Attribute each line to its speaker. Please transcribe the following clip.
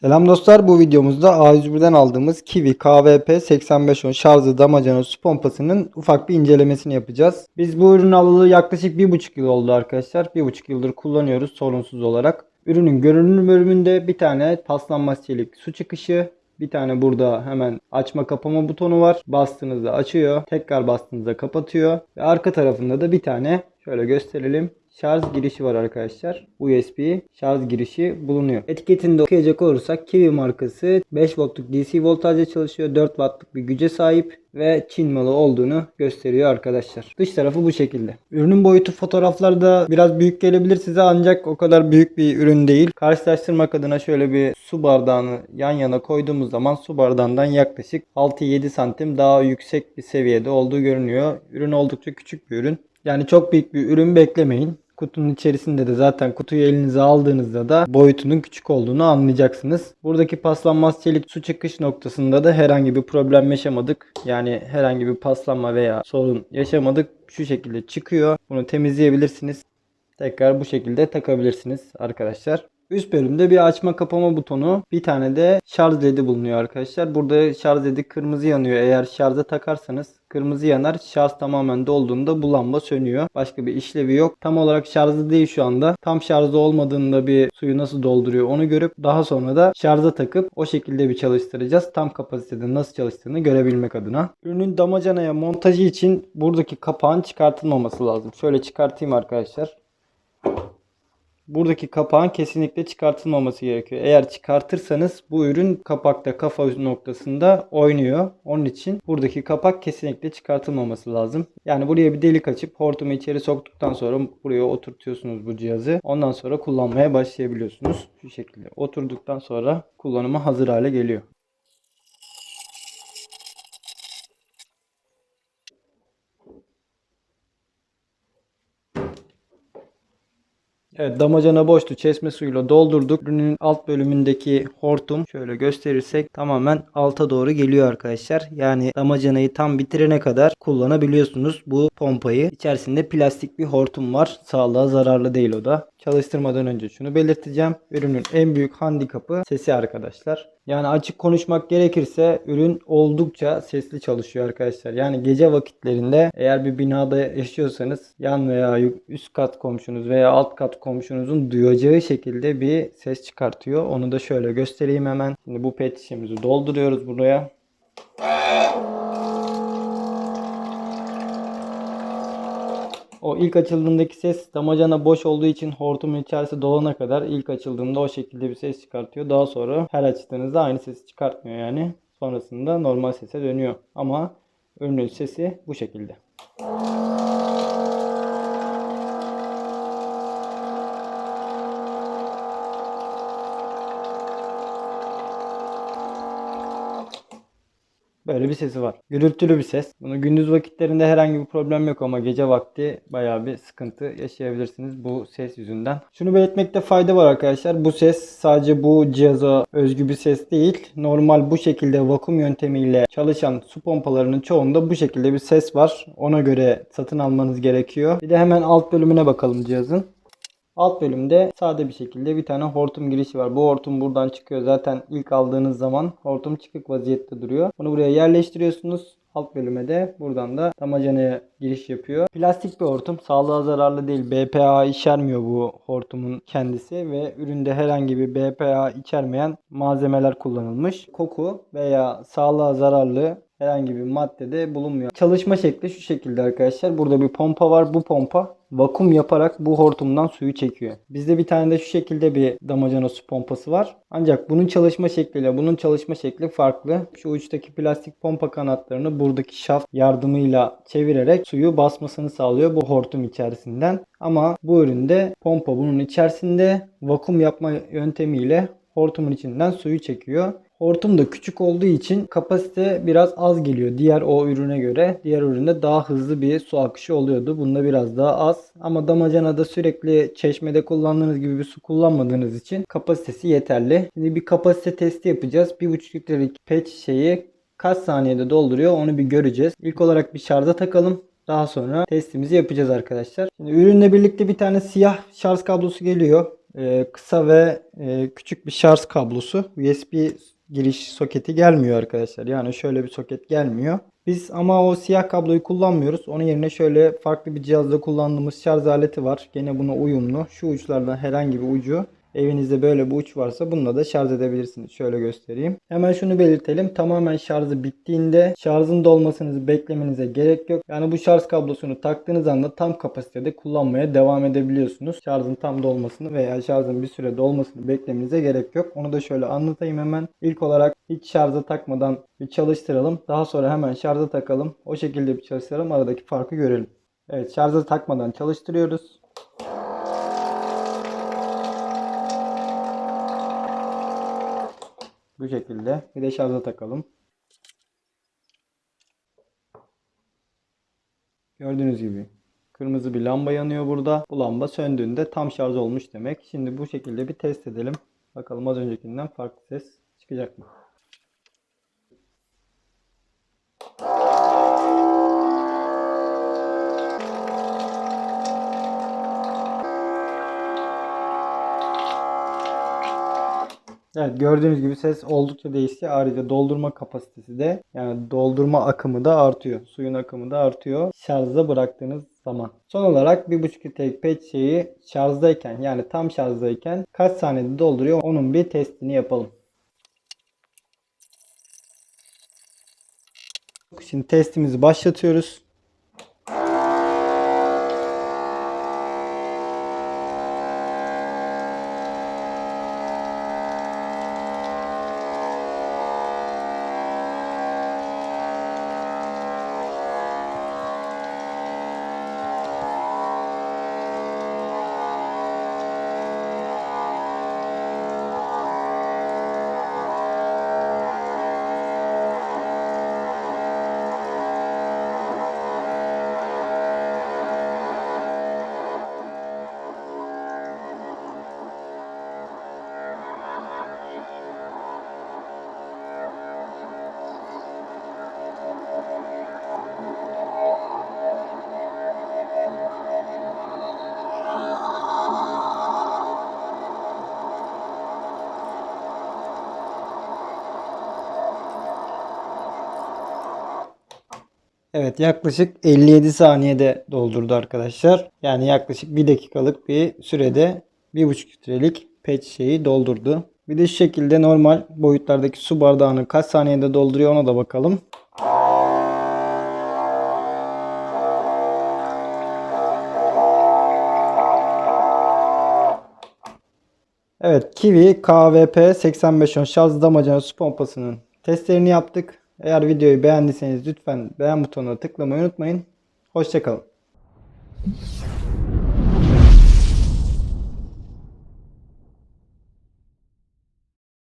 Speaker 1: Selam dostlar bu videomuzda A101'den aldığımız Kiwi KVP 8510 şarjlı damacana su pompasının ufak bir incelemesini yapacağız. Biz bu ürünü alalı yaklaşık 1,5 yıl oldu arkadaşlar. 1,5 yıldır kullanıyoruz sorunsuz olarak. Ürünün görünüm bölümünde bir tane paslanmaz çelik su çıkışı, bir tane burada hemen açma kapama butonu var. Bastığınızda açıyor. Tekrar bastığınızda kapatıyor. Ve arka tarafında da bir tane şöyle gösterelim. Şarj girişi var arkadaşlar. USB şarj girişi bulunuyor. Etiketinde okuyacak olursak Kiwi markası 5 voltluk DC voltajla çalışıyor. 4 wattlık bir güce sahip ve Çin malı olduğunu gösteriyor arkadaşlar. Dış tarafı bu şekilde. Ürünün boyutu fotoğraflarda biraz büyük gelebilir size ancak o kadar büyük bir ürün değil. Karşılaştırmak adına şöyle bir su bardağını yan yana koyduğumuz zaman su bardağından yaklaşık 6-7 santim daha yüksek bir seviyede olduğu görünüyor. Ürün oldukça küçük bir ürün. Yani çok büyük bir ürün beklemeyin. Kutunun içerisinde de zaten kutuyu elinize aldığınızda da boyutunun küçük olduğunu anlayacaksınız. Buradaki paslanmaz çelik su çıkış noktasında da herhangi bir problem yaşamadık. Yani herhangi bir paslanma veya sorun yaşamadık. Şu şekilde çıkıyor. Bunu temizleyebilirsiniz. Tekrar bu şekilde takabilirsiniz arkadaşlar. Üst bölümde bir açma kapama butonu, bir tane de şarj ledi bulunuyor arkadaşlar. Burada şarj ledi kırmızı yanıyor. Eğer şarja takarsanız kırmızı yanar. Şarj tamamen dolduğunda bu lamba sönüyor. Başka bir işlevi yok. Tam olarak şarjlı değil şu anda. Tam şarjda olmadığında bir suyu nasıl dolduruyor onu görüp daha sonra da şarja takıp o şekilde bir çalıştıracağız. Tam kapasitede nasıl çalıştığını görebilmek adına. Ürünün damacanaya montajı için buradaki kapağın çıkartılmaması lazım. Şöyle çıkartayım arkadaşlar. Buradaki kapağın kesinlikle çıkartılmaması gerekiyor. Eğer çıkartırsanız bu ürün kapakta kafa noktasında oynuyor. Onun için buradaki kapak kesinlikle çıkartılmaması lazım. Yani buraya bir delik açıp hortumu içeri soktuktan sonra buraya oturtuyorsunuz bu cihazı. Ondan sonra kullanmaya başlayabiliyorsunuz. Şu şekilde oturduktan sonra kullanıma hazır hale geliyor. Evet damacana boştu. Çeşme suyuyla doldurduk. Ürünün alt bölümündeki hortum şöyle gösterirsek tamamen alta doğru geliyor arkadaşlar. Yani damacanayı tam bitirene kadar kullanabiliyorsunuz bu pompayı. İçerisinde plastik bir hortum var. Sağlığa zararlı değil o da. Çalıştırmadan önce şunu belirteceğim. Ürünün en büyük handikapı sesi arkadaşlar. Yani açık konuşmak gerekirse ürün oldukça sesli çalışıyor arkadaşlar. Yani gece vakitlerinde eğer bir binada yaşıyorsanız yan veya üst kat komşunuz veya alt kat komşunuzun duyacağı şekilde bir ses çıkartıyor. Onu da şöyle göstereyim hemen. Şimdi bu pet şişemizi dolduruyoruz buraya. O ilk açıldığındaki ses damacana boş olduğu için hortumun içerisi dolana kadar ilk açıldığında o şekilde bir ses çıkartıyor. Daha sonra her açtığınızda aynı sesi çıkartmıyor yani. Sonrasında normal sese dönüyor. Ama ürünün sesi bu şekilde. Böyle bir sesi var. Gürültülü bir ses. Bunu gündüz vakitlerinde herhangi bir problem yok ama gece vakti bayağı bir sıkıntı yaşayabilirsiniz bu ses yüzünden. Şunu belirtmekte fayda var arkadaşlar. Bu ses sadece bu cihaza özgü bir ses değil. Normal bu şekilde vakum yöntemiyle çalışan su pompalarının çoğunda bu şekilde bir ses var. Ona göre satın almanız gerekiyor. Bir de hemen alt bölümüne bakalım cihazın. Alt bölümde sade bir şekilde bir tane hortum girişi var. Bu hortum buradan çıkıyor. Zaten ilk aldığınız zaman hortum çıkık vaziyette duruyor. Bunu buraya yerleştiriyorsunuz. Alt bölüme de buradan da damacanaya giriş yapıyor. Plastik bir hortum. Sağlığa zararlı değil. BPA içermiyor bu hortumun kendisi ve üründe herhangi bir BPA içermeyen malzemeler kullanılmış. Koku veya sağlığa zararlı herhangi bir maddede bulunmuyor. Çalışma şekli şu şekilde arkadaşlar. Burada bir pompa var. Bu pompa vakum yaparak bu hortumdan suyu çekiyor. Bizde bir tane de şu şekilde bir damacana su pompası var. Ancak bunun çalışma şekliyle bunun çalışma şekli farklı. Şu uçtaki plastik pompa kanatlarını buradaki şaft yardımıyla çevirerek suyu basmasını sağlıyor bu hortum içerisinden. Ama bu üründe pompa bunun içerisinde vakum yapma yöntemiyle hortumun içinden suyu çekiyor. Hortum da küçük olduğu için kapasite biraz az geliyor diğer o ürüne göre. Diğer üründe daha hızlı bir su akışı oluyordu. Bunda biraz daha az. Ama damacanada sürekli çeşmede kullandığınız gibi bir su kullanmadığınız için kapasitesi yeterli. Şimdi bir kapasite testi yapacağız. 1,5 litrelik pet şişeyi kaç saniyede dolduruyor onu bir göreceğiz. İlk olarak bir şarja takalım. Daha sonra testimizi yapacağız arkadaşlar. Şimdi ürünle birlikte bir tane siyah şarj kablosu geliyor. e, kısa ve e, küçük bir şarj kablosu. USB giriş soketi gelmiyor arkadaşlar. Yani şöyle bir soket gelmiyor. Biz ama o siyah kabloyu kullanmıyoruz. Onun yerine şöyle farklı bir cihazda kullandığımız şarj aleti var. Gene buna uyumlu. Şu uçlardan herhangi bir ucu Evinizde böyle bir uç varsa bununla da şarj edebilirsiniz. Şöyle göstereyim. Hemen şunu belirtelim. Tamamen şarjı bittiğinde şarjın dolmasını beklemenize gerek yok. Yani bu şarj kablosunu taktığınız anda tam kapasitede kullanmaya devam edebiliyorsunuz. Şarjın tam dolmasını veya şarjın bir süre dolmasını beklemenize gerek yok. Onu da şöyle anlatayım hemen. İlk olarak hiç şarja takmadan bir çalıştıralım. Daha sonra hemen şarja takalım. O şekilde bir çalıştıralım. Aradaki farkı görelim. Evet şarja takmadan çalıştırıyoruz. Bu şekilde. Bir de şarja takalım. Gördüğünüz gibi kırmızı bir lamba yanıyor burada. Bu lamba söndüğünde tam şarj olmuş demek. Şimdi bu şekilde bir test edelim. Bakalım az öncekinden farklı ses çıkacak mı? Evet gördüğünüz gibi ses oldukça değişti. Ayrıca doldurma kapasitesi de yani doldurma akımı da artıyor. Suyun akımı da artıyor. Şarjda bıraktığınız zaman. Son olarak 1.5 litrelik pet şeyi şarjdayken yani tam şarjdayken kaç saniyede dolduruyor onun bir testini yapalım. Şimdi testimizi başlatıyoruz. Evet yaklaşık 57 saniyede doldurdu arkadaşlar. Yani yaklaşık 1 dakikalık bir sürede 1,5 litrelik pet şeyi doldurdu. Bir de şu şekilde normal boyutlardaki su bardağını kaç saniyede dolduruyor ona da bakalım. Evet Kiwi KVP 8510 şarj damacana su pompasının testlerini yaptık. Eğer videoyu beğendiyseniz lütfen beğen butonuna tıklamayı unutmayın. Hoşçakalın.